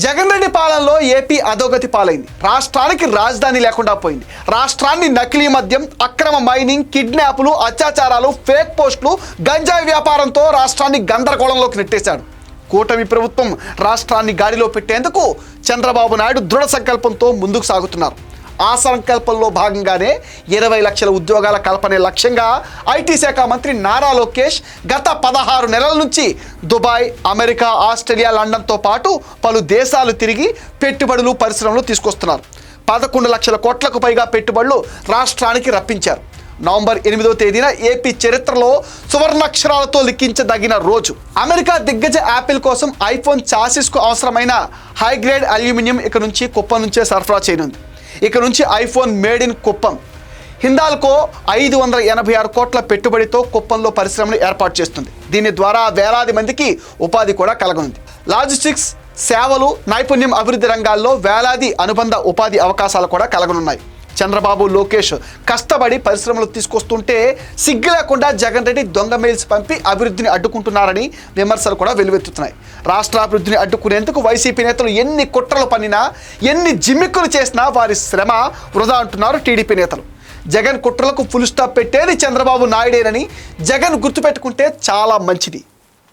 జగన్ రెడ్డి పాలనలో ఏపీ అధోగతి పాలైంది. రాష్ట్రానికి రాజధాని లేకుండా పోయింది. రాష్ట్రాన్ని నకిలీ మద్యం అక్రమ మైనింగ్ కిడ్నాపులు అత్యాచారాలు ఫేక్ పోస్టులు గంజాయి వ్యాపారంతో రాష్ట్రాన్ని గందరగోళంలోకి నెట్టేశాడు. కూటమి ప్రభుత్వం రాష్ట్రాన్ని గాడిలో పెట్టేందుకు చంద్రబాబు నాయుడు దృఢ సంకల్పంతో ముందుకు సాగుతున్నారు. ఆ సంకల్పంలో భాగంగానే ఇరవై లక్షల ఉద్యోగాల కల్పనే లక్ష్యంగా ఐటీ శాఖ మంత్రి నారా లోకేష్ గత పదహారు నెలల నుంచి దుబాయ్ అమెరికా ఆస్ట్రేలియా లండన్తో పాటు పలు దేశాలు తిరిగి పెట్టుబడులు పరిశ్రమలు తీసుకొస్తున్నారు. పదకొండు లక్షల కోట్లకు పైగా పెట్టుబడులు రాష్ట్రానికి రప్పించారు. నవంబర్ ఎనిమిదో తేదీన ఏపీ చరిత్రలో సువర్ణాక్షరాలతో లిఖించదగిన రోజు. అమెరికా దిగ్గజ యాపిల్ కోసం ఐఫోన్ చాసిస్కు అవసరమైన హైగ్రేడ్ అల్యూమినియం ఇక నుంచి కుప్ప నుంచే సరఫరా చేయనుంది. ఇక నుంచి iPhone made in Kuppam. Hindalco ఐదు వందల ఎనభై ఆరు కోట్ల పెట్టుబడితో కుప్పంలో పరిశ్రమలు ఏర్పాటు చేస్తుంది. దీని ద్వారా వేలాది మందికి ఉపాధి కూడా కలగనుంది. లాజిస్టిక్స్ సేవలు నైపుణ్యం అభివృద్ధి రంగాల్లో వేలాది అనుబంధ ఉపాధి అవకాశాలు కూడా కలగనున్నాయి. చంద్రబాబు లోకేష్ కష్టపడి పరిశ్రమలు తీసుకొస్తుంటే సిగ్గు లేకుండా జగన్ రెడ్డి దొంగ మెయిల్స్ పంపి అభివృద్ధిని అడ్డుకుంటున్నారని విమర్శలు కూడా వెలువెత్తుతున్నాయి. రాష్ట్ర అభివృద్ధిని అడ్డుకునేందుకు వైసీపీ నేతలు ఎన్ని కుట్రలు పన్నినా ఎన్ని జిమ్మిక్కులు చేసినా వారి శ్రమ వృధా అంటున్నారు టీడీపీ నేతలు. జగన్ కుట్రలకు ఫుల్ స్టాప్ పెట్టేది చంద్రబాబు నాయుడేనని జగన్ గుర్తుపెట్టుకుంటే చాలా మంచిది.